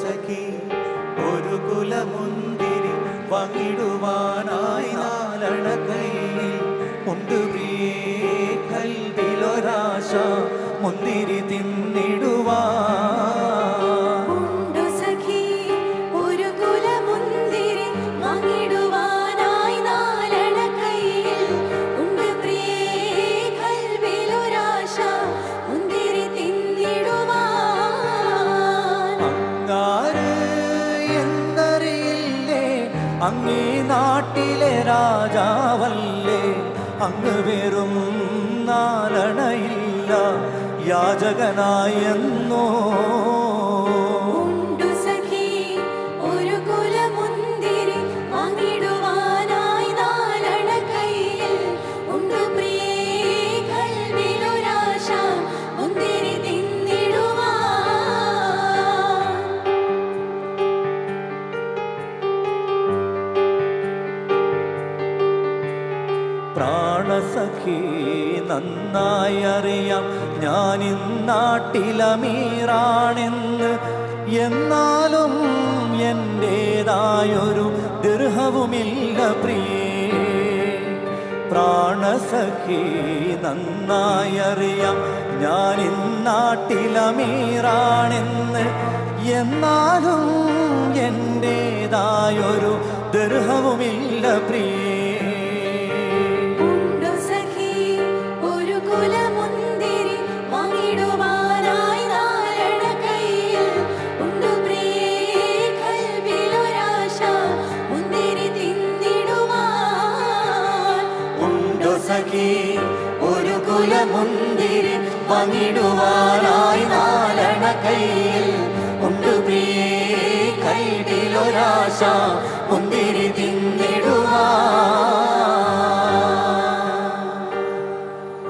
സഖി ഒരു കുലമുന്തിരി പങ്കിടുവാനായി നാലണ കയ്യിൽ ഉണ്ട് പ്രിയേ കൽവിലൊരാശ മുന്തിരി തിന്നിടുവാൻ അങ്ങേ നാട്ടിലെ രാജാവല്ലേ? അങ്ങ് വെറും നാലണയില്ല യാചകനായെന്നോ? പ്രാണസഖി നന്നായി അറിയാം ഞാൻ ഇന്നാട്ടിലമീറാണെന്ന് എന്നാലും എന്റേതായൊരു ദീർഘവുമില്ല പ്രിയേ. പ്രാണസഖി നന്നായി അറിയാം ഞാൻ ഇന്നാട്ടിലമീറാണെന്ന് എന്നാലും എന്റേതായൊരു ദീർഘവുമില്ല പ്രിയേ. സഖി ഒരു കുലമുന്തിരി പങ്കിടുവാനായി നാലണ കയ്യിൽ. ഉണ്ട് പ്രിയേ കൈടിലൊരാശ മുന്തിരി തിന്നിടുവാൻ